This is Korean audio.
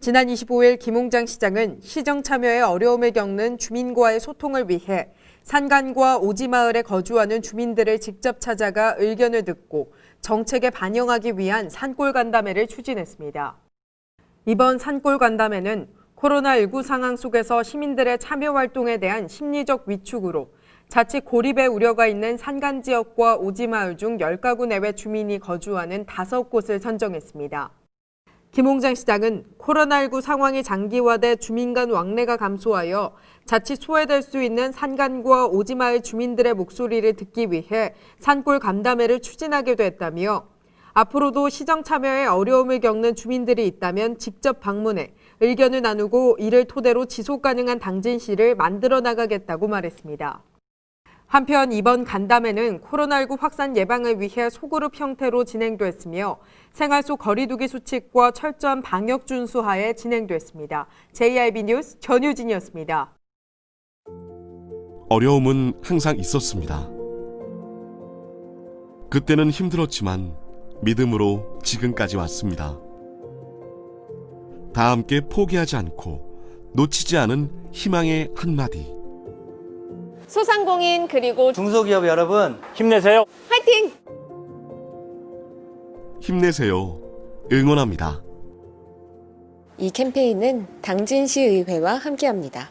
지난 25일 김홍장 시장은 시정 참여에 어려움을 겪는 주민과의 소통을 위해 산간과 오지마을에 거주하는 주민들을 직접 찾아가 의견을 듣고 정책에 반영하기 위한 산골 간담회를 추진했습니다. 이번 산골 간담회는 코로나19 상황 속에서 시민들의 참여 활동에 대한 심리적 위축으로 자칫 고립의 우려가 있는 산간 지역과 오지마을 중 10가구 내외 주민이 거주하는 5곳을 선정했습니다. 김홍장 시장은 코로나19 상황이 장기화돼 주민 간 왕래가 감소하여 자칫 소외될 수 있는 산간과 오지마을 주민들의 목소리를 듣기 위해 산골 간담회를 추진하게 됐다며 앞으로도 시정 참여에 어려움을 겪는 주민들이 있다면 직접 방문해 의견을 나누고 이를 토대로 지속 가능한 당진시를 만들어 나가겠다고 말했습니다. 한편 이번 간담회는 코로나19 확산 예방을 위해 소그룹 형태로 진행됐으며 생활 속 거리두기 수칙과 철저한 방역 준수하에 진행됐습니다. JIB 뉴스 전유진이었습니다. 어려움은 항상 있었습니다. 그때는 힘들었지만 믿음으로 지금까지 왔습니다. 다 함께 포기하지 않고 놓치지 않은 희망의 한마디. 소상공인 그리고 중소기업 여러분 힘내세요. 화이팅! 힘내세요. 응원합니다. 이 캠페인은 당진시의회와 함께합니다.